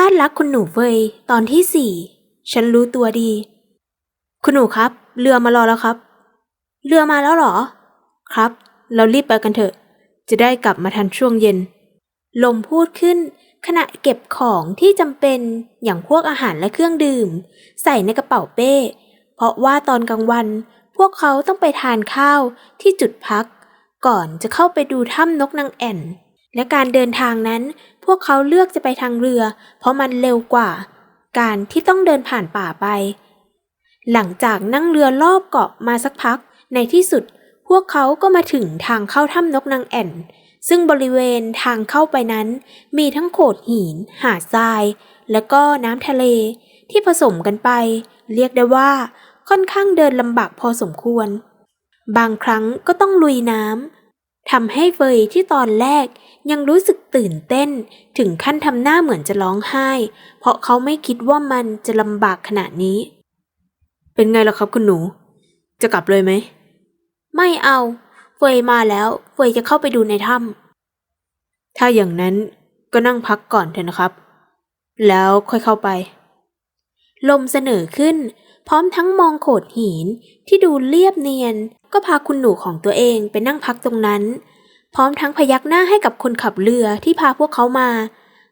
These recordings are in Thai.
ท่านรักคุณหนูเฟยตอนที่สี่ฉันรู้ตัวดี คุณหนูครับ เรือมารอแล้วครับ เรือมาแล้วเหรอ ครับ เรารีบไปกันเถอะ จะได้กลับมาทันช่วงเย็น ลมพูดขึ้น ขณะเก็บของที่จำเป็นอย่างพวกอาหารและเครื่องดื่ม ใส่ในกระเป๋าเป้ เพราะว่าตอนกลางวัน พวกเขาต้องไปทานข้าวที่จุดพัก ก่อนจะเข้าไปดูถ้ำนกนางแอ่น และการเดินทางนั้น พวกเขาเลือกจะไปทางเรือ เพราะมันเร็วกว่า การที่ต้องเดินผ่านป่าไป หลังจากนั่งเรือรอบเกาะมาสักพัก ในที่สุด พวกเขาก็มาถึงทางเข้าถ้ำนกนางแอ่น ซึ่งบริเวณทางเข้าไปนั้น มีทั้งโขดหิน หาดทราย และก็น้ำทะเล ที่ผสมกันไป เรียกได้ว่า ค่อนข้างเดินลำบากพอสมควร บางครั้งก็ต้องลุยน้ำ ทำให้เฟยที่ตอนแรกยังรู้สึกตื่นเต้น ถึงขั้นทำหน้าเหมือนจะร้องไห้ เพราะเขาไม่คิดว่ามันจะลำบากขนาดนี้ เป็นไงล่ะครับคุณหนู จะกลับเลยไหม ไม่เอา เฟยมาแล้วเฟยจะเข้าไปดูในถ้ำถ้าอย่างนั้นก็นั่งพักก่อนเถอะนะครับ แล้วค่อยเข้าไป ลมเสนอขึ้น พร้อมทั้งมองโขดหินที่ดูเรียบเนียน ก็พาคุณหนูของตัวเองไปนั่งพักตรงนั้น พร้อมทั้งพยักหน้าให้กับคนขับเรือที่พาพวกเขามา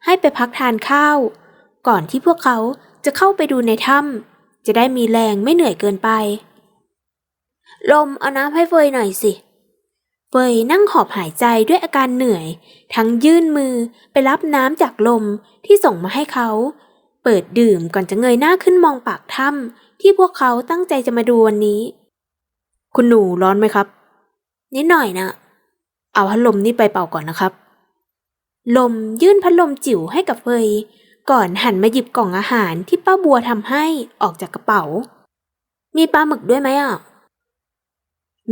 ให้ไปพักทานข้าว ก่อนที่พวกเขาจะเข้าไปดูในถ้ำจะได้มีแรงไม่เหนื่อยเกินไป ลมเอาน้ำให้เฟยหน่อยสิเฟยนั่งหอบหายใจด้วยอาการเหนื่อย ทั้งยื่นมือไปรับน้ำจากลมที่ส่งมาให้เขา เปิดดื่มก่อนจะเงยหน้าขึ้นมองปากถ้ำที่พวกเขาตั้งใจจะมาดูวันนี้ คุณหนูร้อนไหมครับ นิดหน่อยนะ เอาพัดลมนี่ไปเป่าก่อนนะครับ ลมยื่นพัดลมจิ๋วให้กับเฟยก่อนหันมาหยิบกล่องอาหารที่ป้าบัวทำให้ออกจากกระเป๋า มีปลาหมึกด้วยไหมอะ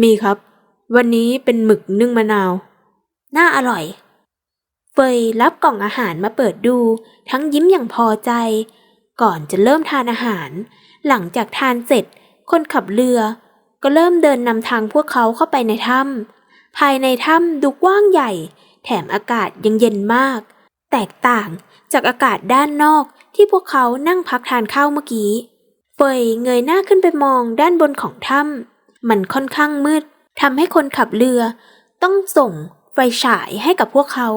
มีครับ วันนี้เป็นหมึกนึ่งมะนาว น่าอร่อย เฟยรับกล่องอาหารมาเปิดดู ทั้งยิ้มอย่างพอใจ ก่อนจะเริ่มทานอาหาร หลังจากทานเสร็จ คนขับเรือ ก็เริ่มเดินนำทางพวกเขาเข้าไปในถ้ำภายในถ้ำดูกว้างใหญ่ แถมอากาศยังเย็นมาก แตกต่างจากอากาศด้านนอกที่พวกเขานั่งพักทานข้าวเมื่อกี้ เฟยเงยหน้าขึ้นไปมองด้านบนของถ้ำมันค่อนข้างมืดทำให้คนขับเรือ ต้องส่งไฟฉายให้กับพวกเขา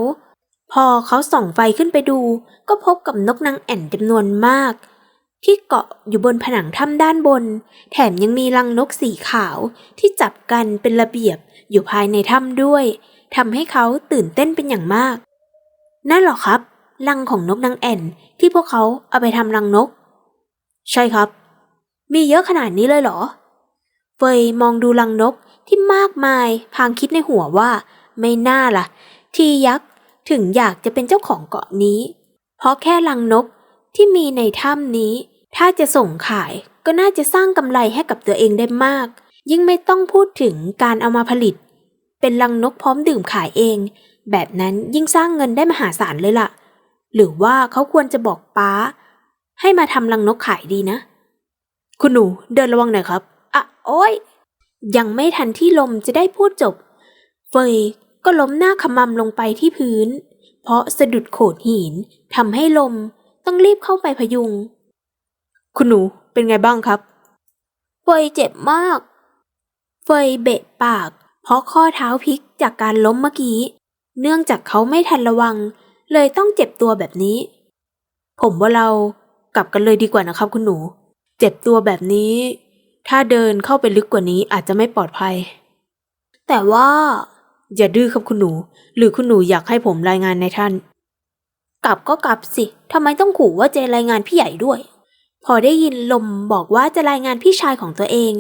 พอเขาส่องไฟขึ้นไปดู ก็พบกับนกนางแอ่นจำนวนมาก ที่เกาะอยู่บนผนังถ้ำด้านบน แถมยังมีรังนกสีขาวที่จับกันเป็นระเบียบอยู่ภายในถ้ำด้วยทำให้เขาตื่นเต้นเป็นอย่างมาก นั่นหรอครับ รังของนกนางแอ่นที่พวกเขาเอาไปทำรังนก ใช่ครับ มีเยอะขนาดนี้เลยเหรอ เฟยมองดูรังนกที่มากมายพางคิดในหัวว่า ไม่น่าล่ะ ที่ยักษ์ ถึงอยากจะเป็นเจ้าของเกาะนี้ เพราะแค่รังนกที่มีในถ้ำนี้ ถ้าจะส่งขายก็น่าจะสร้างกำไรให้กับตัวเองได้มาก ยิ่งไม่ต้องพูดถึงการเอามาผลิต เป็นรังนกพร้อมดื่มขายเอง แบบนั้นยิ่งสร้างเงินได้มหาศาลเลยล่ะ หรือว่าเขาควรจะบอกป้า ให้มาทำรังนกขายดีนะ คุณหนูเดินระวังหน่อยครับ อะ โอ้ยยังไม่ทันที่ลมจะได้พูดจบ เฟย ก็ล้มหน้าขมำลงไปที่พื้น เพราะสะดุดโขดหินทำให้ลมต้องรีบเข้าไปพยุง คุณหนูเป็นไงบ้างครับ เฟยเจ็บมาก เฟยเบะปาก เพราะข้อเท้าพลิกจากการล้มเมื่อกี้ เนื่องจากเขาไม่ทันระวัง เลยต้องเจ็บตัวแบบนี้ ผมว่าเรากลับกันเลยดีกว่านะครับ คุณหนู เจ็บตัวแบบนี้ ถ้าเดินเข้าไปลึกกว่านี้อาจจะไม่ปลอดภัย แต่ว่า อย่าดื้อครับคุณหนู หรือคุณหนูอยากให้ผมรายงานในท่าน กลับก็กลับสิทำไมต้องขู่ว่าจะรายงานพี่ใหญ่ด้วย พอได้ยินลมบอกว่าจะรายงานพี่ชายของตัวเอง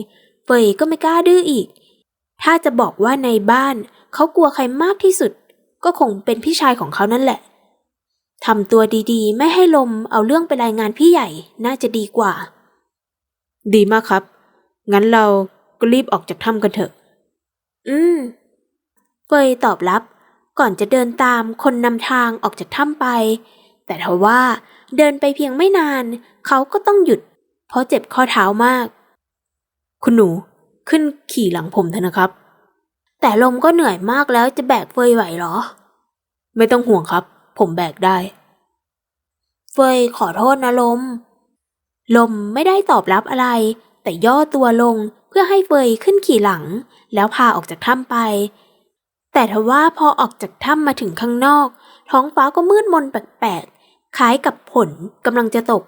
เฟยก็ไม่กล้าดื้ออีก ถ้าจะบอกว่าในบ้าน เขากลัวใครมากที่สุด ก็คงเป็นพี่ชายของเขานั่นแหละทำตัวดีๆ ไม่ให้ลมเอาเรื่องไปรายงานพี่ใหญ่น่าจะดีกว่า ดีมากครับ งั้นเราก็รีบออกจากถ้ำกันเถอะ อืม เฟยตอบรับ ก่อนจะเดินตามคนนำทางออกจากถ้ำไป แต่ทว่าเดินไปเพียงไม่นาน เขาก็ต้องหยุด เพราะเจ็บข้อเท้ามาก คุณหนูขึ้นขี่หลังผมเถอะนะครับ แต่ลมก็เหนื่อยมากแล้วจะแบกเฟยไหวเหรอ ไม่ต้องห่วงครับ ผมแบกได้ เฟยขอโทษนะลม ลมไม่ได้ตอบรับอะไร แต่ย่อตัวลงเพื่อให้เฟยขึ้นขี่หลัง แล้วพาออกจากถ้ำไป แต่ทว่าพอออกจากถ้ำมาถึงข้างนอก ท้องฟ้าก็มืดมนแปลกๆ คล้ายกับฝนกำลังจะตก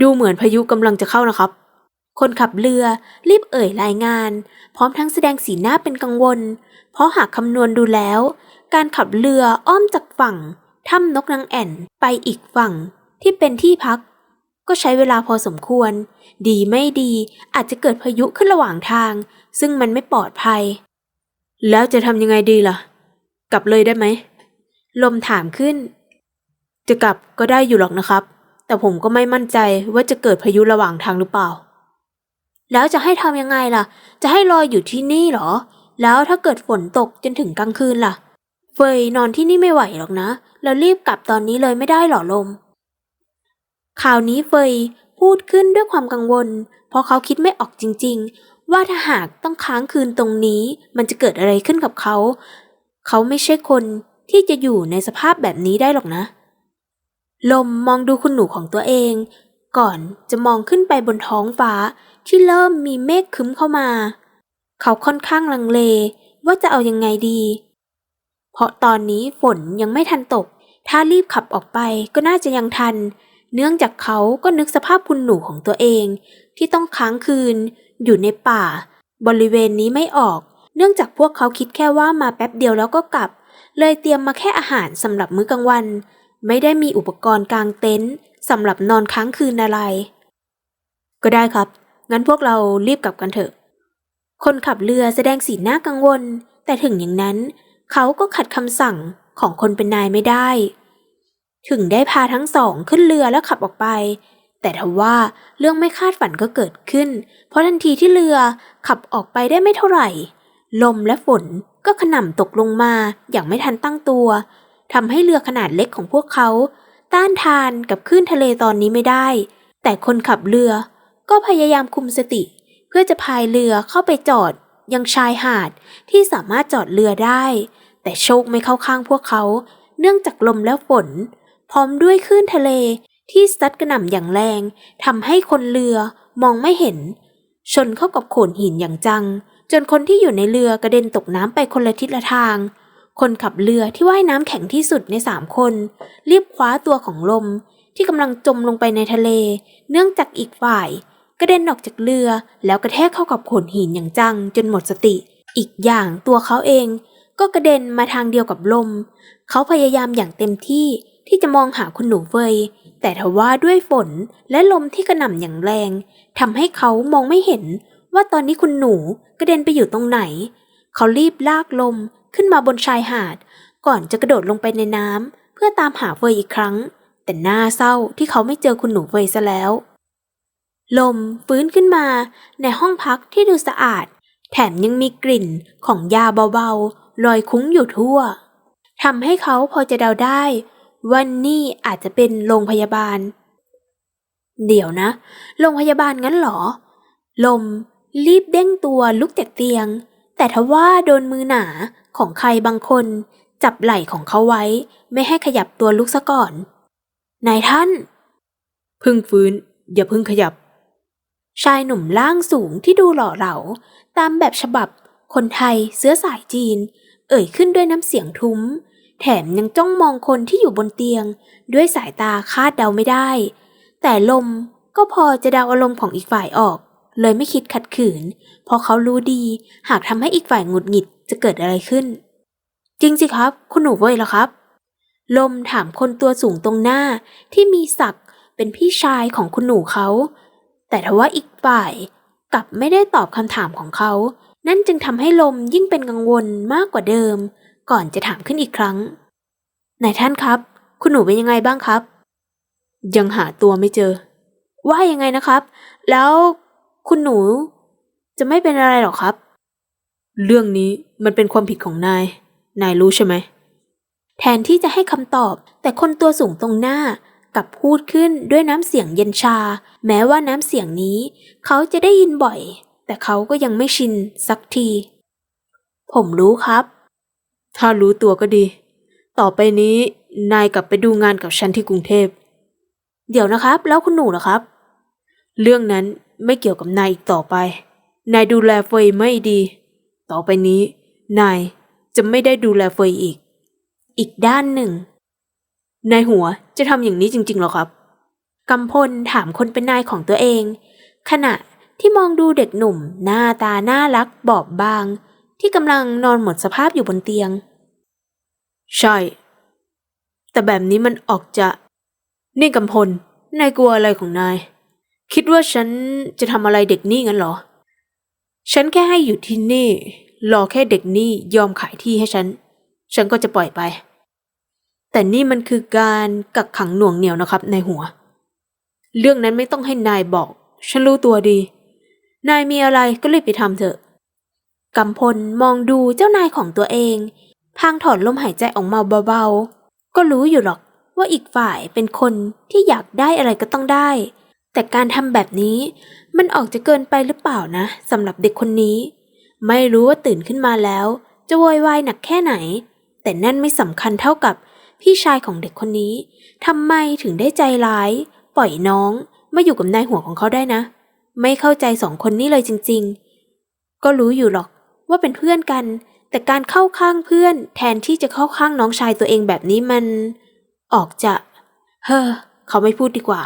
ดูเหมือนพายุกำลังจะเข้านะครับ คนขับเรือรีบเอ่ยรายงาน พร้อมทั้งแสดงสีหน้าเป็นกังวล เพราะหากคำนวณดูแล้ว การขับเรืออ้อมจากฝั่งถ้ำนกนางแอ่นไปอีกฝั่งที่เป็นที่พัก ก็ใช้เวลาพอสมควร ดีไม่ดีอาจจะเกิดพายุขึ้นระหว่างทาง ซึ่งมันไม่ปลอดภัย แล้วจะทำยังไงดีล่ะ กลับเลยได้ไหม ลมถามขึ้น จะกลับก็ได้อยู่หรอกนะครับ แต่ผมก็ไม่มั่นใจว่าจะเกิดพายุระหว่างทางหรือเปล่า แล้วจะให้ทำยังไงล่ะ จะให้รออยู่ที่นี่เหรอ แล้วถ้าเกิดฝนตกจนถึงกลางคืนล่ะ เฟยนอนที่นี่ไม่ไหวหรอกนะแล้วรีบกลับตอนนี้เลยไม่ได้หรอลม ข่าวนี้เฟยพูดขึ้นด้วยความกังวล เพราะเขาคิดไม่ออกจริง ๆ ว่าถ้าหากต้องค้างคืนตรงนี้ มันจะเกิดอะไรขึ้นกับเขา เขาไม่ใช่คนที่จะอยู่ในสภาพแบบนี้ได้หรอกนะ ลมมองดูคุณหนูของตัวเอง ก่อนจะมองขึ้นไปบนท้องฟ้าที่เริ่มมีเมฆคึ้มเข้ามา เขาค่อนข้างลังเลว่าจะเอายังไงดี เพราะตอนนี้ฝนยังไม่ทันตก ถ้ารีบขับออกไปก็น่าจะยังทัน เนื่องจากเขาก็นึกสภาพคุณหนูของตัวเอง ที่ต้องค้างคืน อยู่ในป่า บริเวณนี้ไม่ออก เนื่องจากพวกเขาคิดแค่ว่ามาแป๊บเดียวแล้วก็กลับ เลยเตรียมมาแค่อาหารสำหรับมื้อกลางวัน ไม่ได้มีอุปกรณ์กางเต็นท์สำหรับนอนค้างคืนอะไร ก็ได้ครับ งั้นพวกเรารีบกลับกันเถอะ คนขับเรือแสดงสีหน้ากังวล แต่ถึงอย่างนั้น เขาก็ขัดคำสั่งของคนเป็นนายไม่ได้ ถึงได้พาทั้งสองขึ้นเรือแล้วขับออกไป แต่ทว่าเรื่องไม่คาดฝันก็เกิดขึ้น เพราะทันทีที่เรือขับออกไปได้ไม่เท่าไหร่ ลมและฝนก็ขน่ำตกลงมาอย่างไม่ทันตั้งตัวทำให้เรือขนาดเล็กของพวกเขา ต้านทานกับคลื่นทะเลตอนนี้ไม่ได้ แต่คนขับเรือก็พยายามคุมสติ เพื่อจะพายเรือเข้าไปจอดยังชายหาดที่สามารถจอดเรือได้ แต่โชคไม่เข้าข้างพวกเขา เนื่องจากลมและฝน พร้อมด้วยคลื่นทะเล ที่ซัดกระหน่ำอย่างแรงทำให้คนเรือมองไม่เห็น ชนเข้ากับโขดหินอย่างจัง จนคนที่อยู่ในเรือกระเด็นตกน้ำไปคนละทิศละทาง คนขับเรือที่ว่ายน้ำแข็งที่สุดในสามคน รีบคว้าตัวของลม ที่กำลังจมลงไปในทะเล เนื่องจากอีกฝ่าย กระเด็นออกจากเรือแล้วกระแทกเข้ากับโขดหินอย่างจัง จนหมดสติ อีกอย่างตัวเขาเองก็กระเด็นมาทางเดียวกับลม เขาพยายามอย่างเต็มที่ที่จะมองหาคุณหนูเฟย แต่ทว่าด้วยฝนและลมที่กระหน่ำอย่างแรงทำให้เขามองไม่เห็นว่าตอนนี้คุณหนูกระเด็นไปอยู่ตรงไหน เขารีบลากลมขึ้นมาบนชายหาด ก่อนจะกระโดดลงไปในน้ำเพื่อตามหาเฟยอีกครั้ง แต่หน่าเศร้าที่เขาไม่เจอคุณหนูเฟยซะแล้ว ลมฟื้นขึ้นมาในห้องพักที่ดูสะอาด แถมยังมีกลิ่นของยาเบาๆลอยคุ้งอยู่ทั่วทำให้เขาพอจะเดาได้ ว่านี่อาจจะเป็นโรงพยาบาล เดี๋ยวนะ โรงพยาบาลงั้นเหรอ ลม รีบเด้งตัวลุกจากเตียง แต่ทว่าโดนมือหนาของใครบางคน จับไหล่ของเขาไว้ ไม่ให้ขยับตัวลุกซะก่อน นายท่าน พึ่งฟื้น อย่าพึ่งขยับ ชายหนุ่มร่างสูงที่ดูหล่อเหลา ตามแบบฉบับ คนไทยเสื้อสายจีน เอ่ยขึ้นด้วยน้ำเสียงทุ้ม แถมยังจ้องมองคนที่อยู่บนเตียง ด้วยสายตาคาดเดาไม่ได้ แต่ลมก็พอจะเดาอารมณ์ของอีกฝ่ายออก เลยไม่คิดขัดขืน เพราะเขารู้ดี หากทำให้อีกฝ่ายหงุดหงิดจะเกิดอะไรขึ้น จริงสิครับ คุณหนูเว้ยเหรอครับ ลมถามคนตัวสูงตรงหน้าที่มีศักดิ์เป็นพี่ชายของคุณหนูเขา แต่ทว่าอีกฝ่ายกลับไม่ได้ตอบคำถามของเขา นั่นจึงทำให้ลมยิ่งเป็นกังวลมากกว่าเดิม ก่อนจะถามขึ้นอีกครั้งนายท่านครับ คุณหนูเป็นยังไงบ้างครับ ยังหาตัวไม่เจอ ว่ายังไงนะครับ แล้วคุณหนูจะไม่เป็นอะไรหรอครับ เรื่องนี้มันเป็นความผิดของนาย นายรู้ใช่ไหม แทนที่จะให้คำตอบ แต่คนตัวสูงตรงหน้ากลับพูดขึ้นด้วยน้ำเสียงเย็นชา แม้ว่าน้ำเสียงนี้ เขาจะได้ยินบ่อย แต่เขาก็ยังไม่ชินสักที ผมรู้ครับ ถ้ารู้ตัวก็ดี ต่อไปนี้นายกลับไปดูงานกับฉันที่กรุงเทพ เดี๋ยวนะครับ แล้วคุณหนูเหรอครับ เรื่องนั้นไม่เกี่ยวกับนายอีกต่อไป นายดูแลเฟยไม่ดี ต่อไปนี้ นายจะไม่ได้ดูแลเฟยอีก อีกด้านหนึ่ง นายหัวจะทำอย่างนี้จริงๆหรอครับกำพลถามคนเป็นนายของตัวเอง ขณะที่มองดูเด็กหนุ่ม หน้าตาน่ารักบอบบาง ที่กำลังนอนหมดสภาพอยู่บนเตียง ใช่ แต่แบบนี้มันออกจะนี่กำพล นายกลัวอะไรของนาย คิดว่าฉันจะทำอะไรเด็กนี่งั้นเหรอ ฉันแค่ให้อยู่ที่นี่ รอแค่เด็กนี่ยอมขายที่ให้ฉัน ฉันก็จะปล่อยไป แต่นี่มันคือการกักขังหน่วงเหนียวนะครับในหัว เรื่องนั้นไม่ต้องให้นายบอก ฉันรู้ตัวดี นายมีอะไรก็รีบไปทำเถอะ กำพลมองดูเจ้านายของตัวเอง พางถอนลมหายใจออกมาเบาๆ ก็รู้อยู่หรอกว่าอีกฝ่ายเป็นคนที่อยากได้อะไรก็ต้องได้ แต่การทำแบบนี้มันออกจะเกินไปหรือเปล่านะสำหรับเด็กคนนี้ ไม่รู้ว่าตื่นขึ้นมาแล้ว จะโวยวายหนักแค่ไหน แต่นั่นไม่สำคัญเท่ากับพี่ชายของเด็กคนนี้ทำไมถึงได้ใจร้าย ปล่อยน้องมาอยู่กับนายหัวของเขาได้นะ ไม่เข้าใจสองคนนี้เลยจริง ๆ ก็รู้อยู่หรอก ว่าเป็นเพื่อนกัน แต่การเข้าข้างเพื่อนแทนที่จะเข้าข้างน้องชายตัวเองแบบนี้มัน ออกจะ เฮ้อ เขาไม่พูดดีกว่า